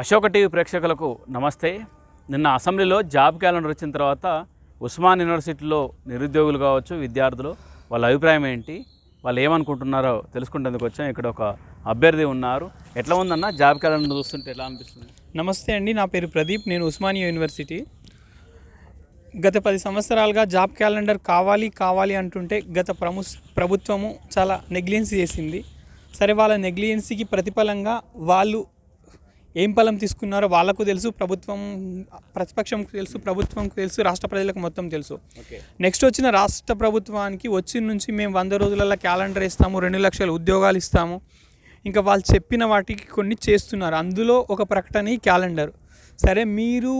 Ashoka TV ప్రేక్షకులకు నమస్తే. నిన్న అసెంబ్లీలో జాబ్ క్యాలెండర్ వచ్చిన తర్వాత ఉస్మాన్ యూనివర్సిటీలో నిరుద్యోగులు కావచ్చు విద్యార్థులు వాళ్ళ అభిప్రాయం ఏంటి వాళ్ళు ఏమనుకుంటున్నారో తెలుసుకుంటేందుకు వచ్చాం. ఇక్కడ ఒక అభ్యర్థి ఉన్నారు. ఎట్లా ఉందన్న జాబ్ క్యాలెండర్ చూస్తుంటే ఎలా అనిపిస్తుంది? నమస్తే అండి నా పేరు ప్రదీప్ నేను ఉస్మానియా యూనివర్సిటీ. గత పది సంవత్సరాలుగా జాబ్ క్యాలెండర్ కావాలి కావాలి అంటుంటే గత ప్రము ప్రభుత్వము చాలా నెగ్లియెన్స్ చేసింది. సరే వాళ్ళ నెగ్లియెన్సీకి ప్రతిఫలంగా వాళ్ళు ఏం ఫలం తీసుకున్నారో వాళ్ళకు తెలుసు ప్రభుత్వం ప్రతిపక్షంకు తెలుసు ప్రభుత్వంకు తెలుసు రాష్ట్ర ప్రజలకు మొత్తం తెలుసు. నెక్స్ట్ వచ్చిన రాష్ట్ర ప్రభుత్వానికి వచ్చిన నుంచి మేము వంద రోజులలో క్యాలెండర్ ఇస్తాము రెండు లక్షల ఉద్యోగాలు ఇస్తాము. ఇంకా వాళ్ళు చెప్పిన వాటికి కొన్ని చేస్తున్నారు. అందులో ఒక ప్రకటన ఈ క్యాలెండర్. సరే మీరు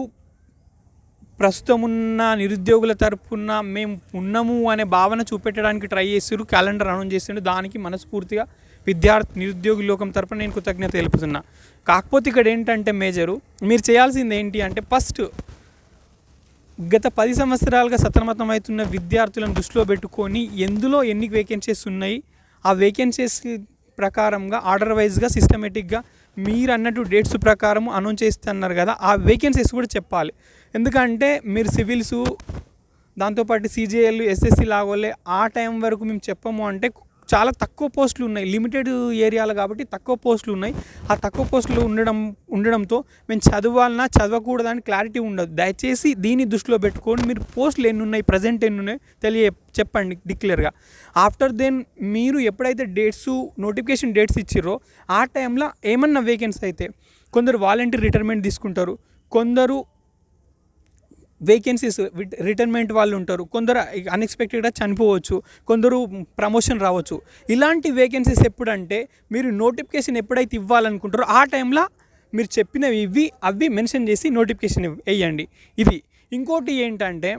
ప్రస్తుతం ఉన్న నిరుద్యోగుల తరపున మేము ఉన్నాము అనే భావన చూపెట్టడానికి ట్రై చేసారు క్యాలెండర్ అనౌన్స్ చేసిండు దానికి మనస్ఫూర్తిగా విద్యార్థి నిరుద్యోగి లోకం తరపున నేను కృతజ్ఞత తెలుపుతున్నా. కాకపోతే ఇక్కడ ఏంటంటే మేజరు మీరు చేయాల్సింది ఏంటి అంటే ఫస్ట్ గత పది సంవత్సరాలుగా సతమతమవుతున్న విద్యార్థులను దృష్టిలో పెట్టుకొని ఎందులో ఎన్ని వేకెన్సీస్ ఉన్నాయి ఆ వేకెన్సీస్ ప్రకారంగా ఆర్డర్ వైజ్గా సిస్టమేటిక్గా మీరు అన్నట్టు డేట్స్ ప్రకారం అనౌన్స్ చేస్తున్నారు కదా ఆ వేకెన్సీస్ కూడా చెప్పాలి. ఎందుకంటే మీరు సివిల్స్ దాంతోపాటు సీజేఎల్ ఎస్ఎస్సి లాగోలే ఆ టైం వరకు మేము చెప్పము అంటే చాలా తక్కువ పోస్టులు ఉన్నాయి. లిమిటెడ్ ఏరియాలు కాబట్టి తక్కువ పోస్టులు ఉన్నాయి. ఆ తక్కువ పోస్టులు ఉండడం ఉండడంతో మేము చదవాలన్నా చదవకూడదని క్లారిటీ ఉండదు. దయచేసి దీన్ని దృష్టిలో పెట్టుకొని మీరు పోస్టులు ఎన్ని ఉన్నాయి ప్రజెంట్ ఎన్ని ఉన్నాయి తెలియ చెప్పండి డిక్లేర్గా ఆఫ్టర్ దెన్ మీరు ఎప్పుడైతే డేట్స్ నోటిఫికేషన్ డేట్స్ ఇచ్చిర్రో ఆ టైంలో ఏమన్నా వేకెన్సీ అయితే కొందరు వాలంటీర్ రిటైర్మెంట్ తీసుకుంటారు. కొందరు వేకెన్సీస్ రిటైర్మెంట్ వాళ్ళు ఉంటారు. కొందరు అన్ఎక్స్పెక్టెడ్గా చనిపోవచ్చు కొందరు ప్రమోషన్ రావచ్చు. ఇలాంటి వేకెన్సీస్ ఎప్పుడంటే మీరు నోటిఫికేషన్ ఎప్పుడైతే ఇవ్వాలనుకుంటారో ఆ టైంలో మీరు చెప్పినవి ఇవి అవి మెన్షన్ చేసి నోటిఫికేషన్ వేయండి. ఇది ఇంకోటి ఏంటంటే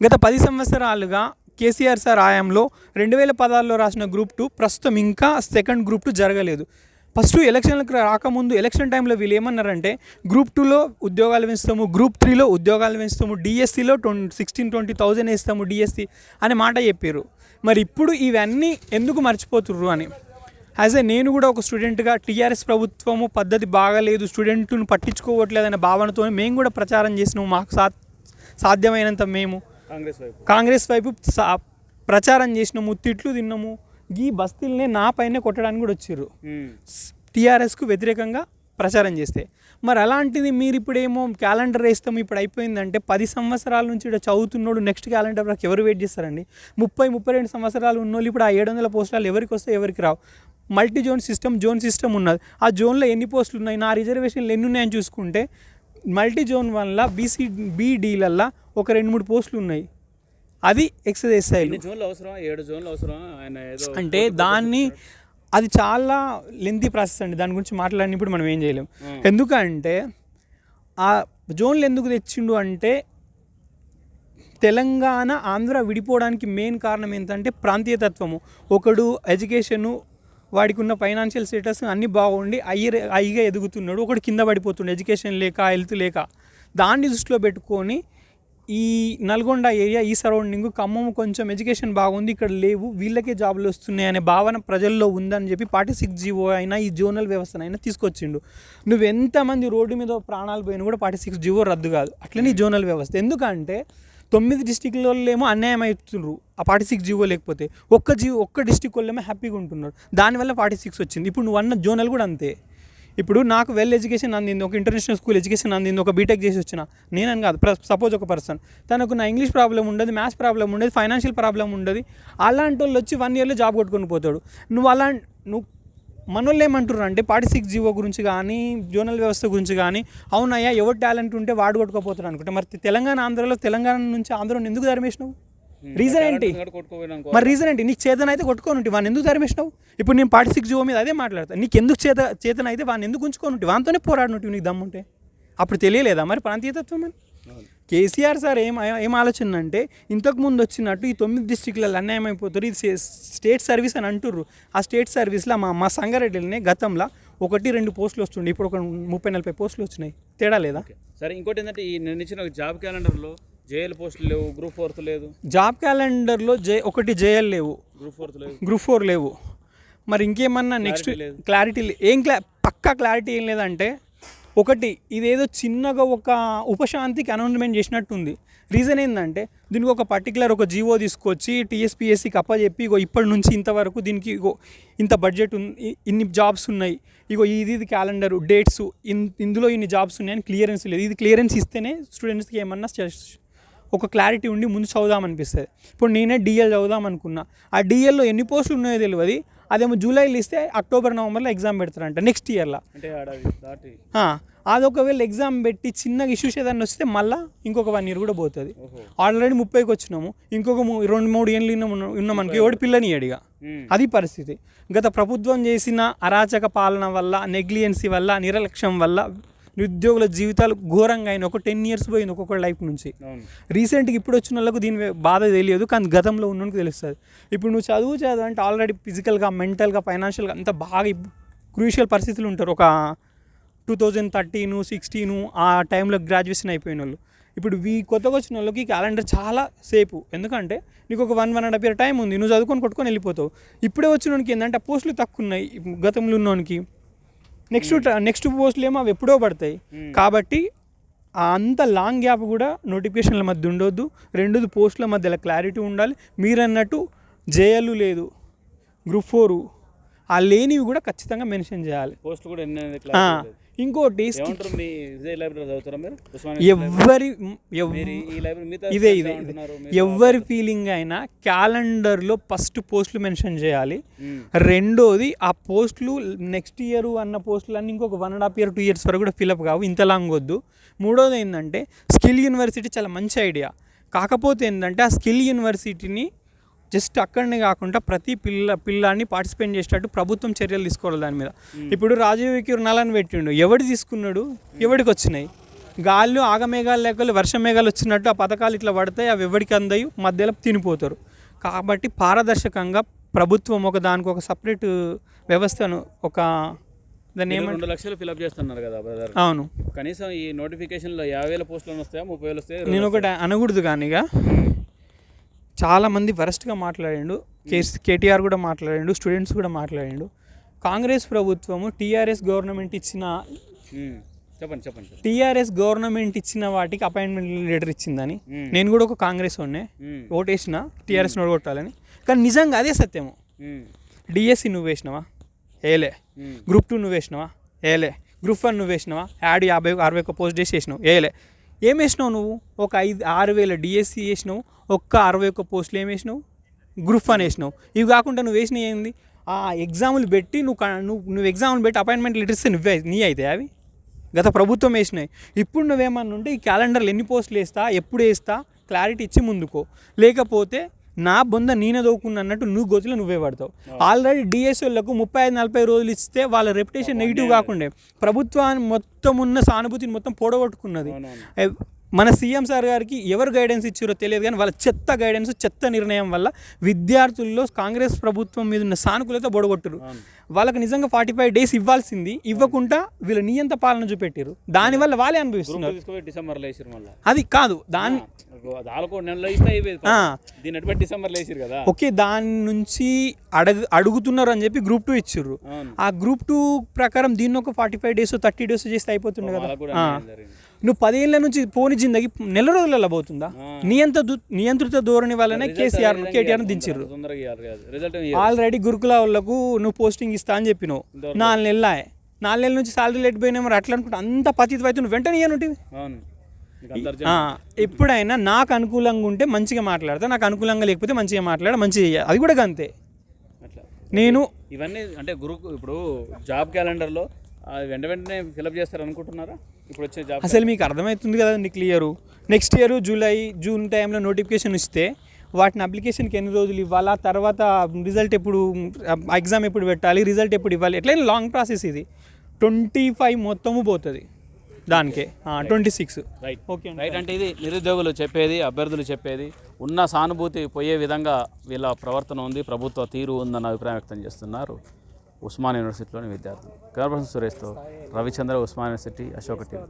గత పది సంవత్సరాలుగా కేసీఆర్ సార్ ఆయంలో రెండు వేల పదహారులో రాసిన గ్రూప్ టూ ప్రస్తుతం ఇంకా సెకండ్ గ్రూప్ టూ జరగలేదు. ఫస్ట్ ఎలక్షన్లకు రాకముందు ఎలక్షన్ టైంలో వీళ్ళు ఏమన్నారంటే గ్రూప్ టూలో ఉద్యోగాలు పెంచుతాము గ్రూప్ త్రీలో ఉద్యోగాలు పెంచుతాము డిఎస్సిలో ట్వం సిక్స్టీన్ ట్వంటీ థౌజండ్ వేస్తాము డిఎస్సి అనే మాట చెప్పారు మరి ఇప్పుడు ఇవన్నీ ఎందుకు మర్చిపోతుర్రు అని? యాజ్ ఏ నేను కూడా ఒక స్టూడెంట్గా టీఆర్ఎస్ ప్రభుత్వము పద్ధతి బాగాలేదు స్టూడెంట్ను పట్టించుకోవట్లేదు అనే భావనతో మేము కూడా ప్రచారం చేసినాము మాకు సా సాధ్యమైనంత మేము. కాంగ్రెస్ వైపు. కాంగ్రెస్ వైపు సా ప్రచారం చేసినాము తిట్లు తిన్నాము ఈ బస్తీలనే నా పైన కొట్టడానికి కూడా వచ్చారు. టీఆర్ఎస్కు వ్యతిరేకంగా ప్రచారం చేస్తే. మరి అలాంటిది మీరు ఇప్పుడేమో క్యాలెండర్ వేస్తాము ఇప్పుడు అయిపోయిందంటే పది సంవత్సరాల నుంచి ఇక్కడ చదువుతున్నాడు నెక్స్ట్ క్యాలెండర్ వరకు ఎవరు వెయిట్ చేస్తారండి? ముప్పై ముప్పై రెండు సంవత్సరాలు ఉన్నోళ్ళు ఇప్పుడు ఆ ఏడు వందల పోస్టులు ఎవరికి వస్తే ఎవరికి రావు. Multi zone system zone system ఉన్నది. ఆ జోన్లో ఎన్ని పోస్టులు ఉన్నాయి నా రిజర్వేషన్లు ఎన్ని ఉన్నాయని చూసుకుంటే మల్టీ జోన్ వల్ల బీసీ బీడీలల్లో ఒక రెండు మూడు పోస్టులు ఉన్నాయి అది ఎక్సర్సైజ్ స్టైల్. జోన్లు అవసరం ఏడు జోన్లు అవసరం ఆయన ఏదో అంటే దాన్ని అది చాలా లెంతీ ప్రాసెస్ అండి. దాని గురించి మాట్లాడినప్పుడు మనం ఏం చేయలేం. ఎందుకంటే ఆ జోన్లు ఎందుకు తెచ్చిండు అంటే తెలంగాణ ఆంధ్ర విడిపోవడానికి మెయిన్ కారణం ఏంటంటే ప్రాంతీయతత్వము ఒకడు ఎడ్యుకేషను వాడికి ఉన్న ఫైనాన్షియల్ స్టేటస్ అన్నీ బాగుండి అయ్యి అయ్యిగా ఎదుగుతున్నాడు. ఒకడు కింద పడిపోతుండు ఎడ్యుకేషన్ లేక హెల్త్ లేక. దాన్ని దృష్టిలో పెట్టుకొని ఈ నల్గొండ ఏరియా ఈ సరౌండింగ్ ఖమ్మం కొంచెం ఎడ్యుకేషన్ బాగుంది ఇక్కడ లేవు వీళ్ళకే జాబులు వస్తున్నాయి అనే భావన ప్రజల్లో ఉందని చెప్పి పార్టీ సిక్స్ జీవో అయినా ఈ జోనల్ వ్యవస్థనైనా తీసుకొచ్చిండు. నువ్వు ఎంతమంది రోడ్డు మీద ప్రాణాలు పోయినా కూడా పార్టీ సిక్స్ జీవో రద్దు కాదు. అట్లనే ఈ జోనల్ వ్యవస్థ. ఎందుకంటే తొమ్మిది డిస్టిక్లలో ఏమో అన్యాయం అవుతున్నారు ఆ ఫార్టీ సిక్స్ జీవో లేకపోతే. ఒక్క జీవో ఒక్క డిస్టిక్ వాళ్ళేమో హ్యాపీగా ఉంటున్నారు. దానివల్ల ఫార్టీ సిక్స్ వచ్చింది. ఇప్పుడు నువ్వు అన్న జోనల్ కూడా అంతే. ఇప్పుడు నాకు వెల్ ఎడ్యుకేషన్ అందింది ఒక ఇంటర్నేషనల్ స్కూల్ ఎడ్యుకేషన్ అందింది ఒక బీటెక్ చేసి వచ్చిన. నేనని కాదు సపోజ్ ఒక పర్సన్ తనకు నా ఇంగ్లీష్ ప్రాబ్లం ఉండదు మ్యాథ్స్ ప్రాబ్లం ఉండదు ఫైనాన్షియల్ ప్రాబ్లం ఉండదు. అలాంటి వాళ్ళు వచ్చి వన్ ఇయర్లో జాబ్ కొట్టుకొని పోతాడు. నువ్వు అలా నువ్వు మనోళ్ళు ఏమంటారు అంటే పార్టీ సిక్స్ జీవో గురించి కానీ జోనల్ వ్యవస్థ గురించి కానీ అవునయ్యా ఎవరు టాలెంట్ ఉంటే వాడు కొట్టుకోపోతాడు అనుకుంటే. మరి తెలంగాణ ఆంధ్రలో తెలంగాణ నుంచి ఆంధ్రను ఎందుకు ధర్మేసినావు? రీజన్ ఏంటి? కొట్టుకోపోయినాం మరి రీజన్ ఏంటి? నీకు చేతన అయితే కొట్టుకొని ఉంటే వాడిని ఎందుకు తరిమేసినావు ఇప్పుడు నేను పార్టీ సిక్స్ జీవో మీద అదే మాట్లాడతాను నీకు ఎందుకు చేత చేతన అయితే వాడిని ఎందుకు ఉంచుకొని ఉంటే? వానితోనే పోరాడినట్టు నీకు దమ్ముంటే అప్పుడు తెలియలేదా మరి ప్రాంతీయతత్వం అని? కేసీఆర్ సార్ ఏం ఏం ఆలోచన అంటే ఇంతకు ముందు వచ్చినట్టు ఈ తొమ్మిది డిస్టిక్లలో అన్యాయం అయిపోతారు. ఇది స్టేట్ సర్వీస్ అని అంటుర్రు. ఆ స్టేట్ సర్వీస్లో మా మా సంగారెడ్డిలోనే గతంలో ఒకటి రెండు పోస్టులు వస్తుండే. ఇప్పుడు ఒక ముప్పై నలభై పోస్టులు వచ్చినాయి. తేడా లేదా? సరే ఇంకోటి ఏంటంటే ఈ నేను ఇచ్చిన జాబ్ క్యాలెండర్లో జేఎల్ పోస్టులు లేవు గ్రూప్ ఫోర్త్ లేదు. జాబ్ క్యాలెండర్లో జే ఒకటి జేఎల్ లేవు. గ్రూప్ ఫోర్త్ లేదు. గ్రూప్ ఫోర్ లేవు. మరి ఇంకేమన్నా నెక్స్ట్ లేదు. క్లారిటీ ఏం క్లా పక్కా క్లారిటీ ఏం లేదంటే ఒకటి ఇదేదో చిన్నగా ఒక ఉపశాంతికి అనౌన్స్మెంట్ చేసినట్టుంది. రీజన్ ఏంటంటే దీనికి ఒక పర్టికులర్ ఒక జీవో తీసుకొచ్చి టీఎస్పీఎస్సికి అప్పచెప్పి ఇగో ఇప్పటి నుంచి ఇంతవరకు దీనికి ఇగో ఇంత బడ్జెట్ ఉంది ఇన్ని జాబ్స్ ఉన్నాయి. ఇగో ఇది ఇది క్యాలెండర్ డేట్స్ ఇన్ ఇందులో ఇన్ని జాబ్స్ ఉన్నాయని క్లియరెన్స్ లేదు. ఇది క్లియరెన్స్ ఇస్తేనే స్టూడెంట్స్కి ఏమన్నా ఒక క్లారిటీ ఉండి ముందు చదువుదాం అనిపిస్తుంది. ఇప్పుడు నేనే డిఎల్ చదువుదాం అనుకున్నా. ఆ డిఎల్లో ఎన్ని పోస్టులు ఉన్నాయో తెలియదు అదేమో జూలైలో ఇస్తే అక్టోబర్ నవంబర్లో ఎగ్జామ్ పెడతారంట నెక్స్ట్ ఇయర్లో అంటే అది ఒకవేళ ఎగ్జామ్ పెట్టి చిన్నగా ఇష్యూస్ ఏదైనా వస్తే మళ్ళీ ఇంకొక వన్ ఇయర్ కూడా పోతుంది. ఆల్రెడీ ముప్పైకి వచ్చినాము. ఇంకొక రెండు మూడు ఏళ్ళు ఉన్నాము ఉన్నామనుకో ఎవడు పిల్లని అడిగా ఉమ్. అది పరిస్థితి. గత ప్రభుత్వం చేసిన అరాచక పాలన వల్ల నెగ్లియన్సీ వల్ల నిర్లక్ష్యం వల్ల నిరుద్యోగుల జీవితాలు ఘోరంగా అయిన ఒక టెన్ ఇయర్స్ పోయింది ఒక్కొక్క లైఫ్ నుంచి. రీసెంట్గా ఇప్పుడు వచ్చిన వాళ్ళకు దీని బాధ తెలియదు కానీ గతంలో ఉన్నోనికి తెలుస్తుంది. ఇప్పుడు నువ్వు చదువు చదువు అంటే ఆల్రెడీ ఫిజికల్గా మెంటల్గా ఫైనాన్షియల్గా అంత బాగా క్రూషియల్ పరిస్థితులు ఉంటారు. ఒక టూ థౌజండ్ థర్టీను సిక్స్టీను ఆ టైంలో గ్రాడ్యుయేషన్ అయిపోయిన వాళ్ళు ఇప్పుడు వీ కొత్తగా వచ్చిన వాళ్ళకి క్యాలెండర్ చాలా సేపు. ఎందుకంటే నీకు ఒక one one and half year time ఉంది. నువ్వు చదువుకొని కొట్టుకొని వెళ్ళిపోతావు. ఇప్పుడే వచ్చినోనికి ఏంటంటే పోస్టులు తక్కువ ఉన్నాయి. గతంలో ఉన్నోనికి నెక్స్ట్ నెక్స్ట్ పోస్టులు ఏమో అవి ఎప్పుడో పడతాయి. కాబట్టి ఆ అంత లాంగ్ గ్యాప్ కూడా నోటిఫికేషన్ల మధ్య ఉండొద్దు. రెండోది పోస్టుల మధ్యలో క్లారిటీ ఉండాలి. మీరు అన్నట్టు జేఎల్ లేదు. గ్రూప్ ఫోరు ఆ లేనివి కూడా ఖచ్చితంగా మెన్షన్ చేయాలి. పోస్ట్ కూడా. ఇంకోటి ఏమంటారు మీ విజయ్ లైబ్రరీ చదువుతారా మీరు? ఉస్మాన్ ఎవ్వరి ఎవ్- మీరు ఈ లైబ్రరీ మిగతా ఇదే ఇదే ఎవరి ఫీలింగ్ అయినా క్యాలెండర్లో ఫస్ట్ పోస్టులు మెన్షన్ చేయాలి. రెండోది ఆ పోస్టులు నెక్స్ట్ ఇయర్ అన్న పోస్టులు అన్నీ ఇంకొక one and half year two years వరకు కూడా ఫిలప్ కావు ఇంత లాంగ్ వద్దు. మూడోది ఏంటంటే స్కిల్ యూనివర్సిటీ చాలా మంచి ఐడియా కాకపోతే ఏంటంటే ఆ స్కిల్ యూనివర్సిటీని జస్ట్ అక్కడనే కాకుండా ప్రతి పిల్ల పిల్లాన్ని పార్టిసిపేట్ చేసేటట్టు ప్రభుత్వం చర్యలు తీసుకోవాలి దాని మీద. ఇప్పుడు రాజీవ్ కిరణాలని పెట్టిండు. ఎవడు తీసుకున్నాడు? ఎవడికి వచ్చినాయి? గాల్లో ఆగమేఘాలు లేకపోతే వర్ష మేఘాలు వచ్చినట్టు ఆ పథకాలు ఇట్లా పడతాయి అవి ఎవరికి అందాయి మధ్యలో తినిపోతారు. కాబట్టి పారదర్శకంగా ప్రభుత్వం ఒక దానికి ఒక సపరేట్ వ్యవస్థను ఒక దాన్ని రెండు లక్షలు ఫిలప్ చేస్తున్నారు కదా బ్రదర్ అవును. కనీసం ఈ నోటిఫికేషన్లో యాభై వేల పోస్టులు వస్తాయా ముప్పై వేలు వస్తాయా నేను ఒకటి అనకూడదు కానీ ఇక. చాలామంది వరస్ట్గా మాట్లాడిండు కేస్ కేటీఆర్ కూడా మాట్లాడిండు స్టూడెంట్స్ కూడా మాట్లాడిండు. కాంగ్రెస్ ప్రభుత్వము టీఆర్ఎస్ గవర్నమెంట్ ఇచ్చిన. చెప్పండి చెప్పండి టీఆర్ఎస్ గవర్నమెంట్ ఇచ్చిన వాటికి అపాయింట్మెంట్ లెటర్ ఇచ్చిందని. నేను కూడా ఒక కాంగ్రెస్ వాడినే. ఓటేసిన టీఆర్ఎస్ ఓడగొట్టాలని కానీ నిజంగా అదే సత్యము. డిఎస్సి నువ్వు వేసినావా? ఏలే. గ్రూప్ టూ నువ్వు వేసినావా? ఏలే. గ్రూప్ వన్ నువ్వు వేసినావా? యాడ్ యాభై అరవై ఒక్క పోస్ట్ చేసి వేసినావు? ఏలే. ఏం వేసినావు నువ్వు? ఒక ఐదు ఆరు వేల డిఎస్సి వేసినావు ఒక్క అరవై ఒక్క పోస్టులు ఏం వేసినావు? గ్రూప్ వన్ వేసినావు. ఇవి కాకుండా నువ్వు వేసినవి ఏంది? ఆ ఎగ్జాములు పెట్టి నువ్వు నువ్వు నువ్వు ఎగ్జాములు పెట్టి అపాయింట్మెంట్ లెటర్ నువ్వే నీ అయితే అవి? గత ప్రభుత్వం వేసినాయి ఇప్పుడు నువ్వేమన్నా ఉంటే ఈ క్యాలెండర్లు ఎన్ని పోస్టులు వేస్తా ఎప్పుడు వేస్తా క్లారిటీ ఇచ్చి ముందుకో. లేకపోతే నా బొంద నేనే దోకున్నా అన్నట్టు నువ్వు గోతులు నువ్వే పడతావు. ఆల్రెడీ డిఎస్ఓలకు ముప్పై ఐదు నలభై రోజులు ఇస్తే వాళ్ళ రెప్యుటేషన్ నెగిటివ్ కాకుండా. ప్రభుత్వాన్ని మొత్తం ఉన్న సానుభూతిని మొత్తం పొడగొట్టుకున్నది. మన సీఎం సార్ గారికి ఎవరు గైడెన్స్ ఇచ్చారో తెలియదు కానీ వాళ్ళ చెత్త గైడెన్స్ చెత్త నిర్ణయం వల్ల విద్యార్థుల్లో కాంగ్రెస్ ప్రభుత్వం మీద ఉన్న సానుకూలత బొడగొట్టరు. వాళ్ళకి నిజంగా ఫార్టీ ఫైవ్ డేస్ ఇవ్వాల్సింది. ఇవ్వకుండా వీళ్ళ నియంత పాలన చూపెట్టారు. దానివల్ల వాళ్ళే అనుభవిస్తున్నారు. అది కాదు. దాని ఓకే దాని నుంచి అడగ అడుగుతున్నారు అని చెప్పి గ్రూప్ టూ ఇచ్చిర్రు. అవును. ఆ గ్రూప్ టూ ప్రకారం దీన్ని ఒక forty five days thirty days చేస్తే అయిపోతుండే కదా. నువ్వు పదేళ్ళ నుంచి పోని జిందగి నెల రోజులలో పోతుందా? ఆ. నియంత నియంత్రిత ధోరణి వల్లనే కేసీఆర్ కేటీఆర్ ఇవ్వరు. ఆల్రెడీ గురుకుల వాళ్ళకు నువ్వు పోస్టింగ్ ఇస్తా అని చెప్పినావు. నాలుగు నెలలాయే. నాలుగు నెలల నుంచి సాలరీ లేట్ పోయినా మరి అట్లా అనుకుంటే అంత పతిత అయితే నువ్వు వెంటనే ఇయ్యనుంటివి. ఎప్పుడైనా నాకు అనుకూలంగా ఉంటే మంచిగా మాట్లాడతా. నాకు అనుకూలంగా లేకపోతే మంచిగా మాట్లాడ మంచిగా అది కూడా అంతే అట్లా. నేను ఇవన్నీ అంటే గురు ఇప్పుడు జాబ్ క్యాలెండర్లో వెంట వెంటనే ఫిలప్ చేస్తారు అనుకుంటున్నారా? ఇప్పుడు వచ్చే జాబ్ అసలు మీకు అర్థమవుతుంది కదండి clear. Next year July June టైంలో నోటిఫికేషన్ ఇస్తే వాటిని అప్లికేషన్కి ఎన్ని రోజులు ఇవ్వాలా? తర్వాత రిజల్ట్ ఎప్పుడు ఎగ్జామ్ ఎప్పుడు పెట్టాలి? రిజల్ట్ ఎప్పుడు ఇవ్వాలి? ఎట్లయినా లాంగ్ ప్రాసెస్ ఇది. ట్వంటీ ఫైవ్ మొత్తము పోతుంది. దానికే. Twenty six. Right okay right అంటే ఇది నిరుద్యోగులు చెప్పేది అభ్యర్థులు చెప్పేది ఉన్న సానుభూతి పోయే విధంగా వీళ్ళ ప్రవర్తన ఉంది ప్రభుత్వ తీరు ఉందన్న అభిప్రాయం వ్యక్తం చేస్తున్నారు ఉస్మాన్ యూనివర్సిటీలోని విద్యార్థులు. గర్భం సురేష్తో రవిచంద్ర ఉస్మాన్ యూనివర్సిటీ అశోక్ టీవీ.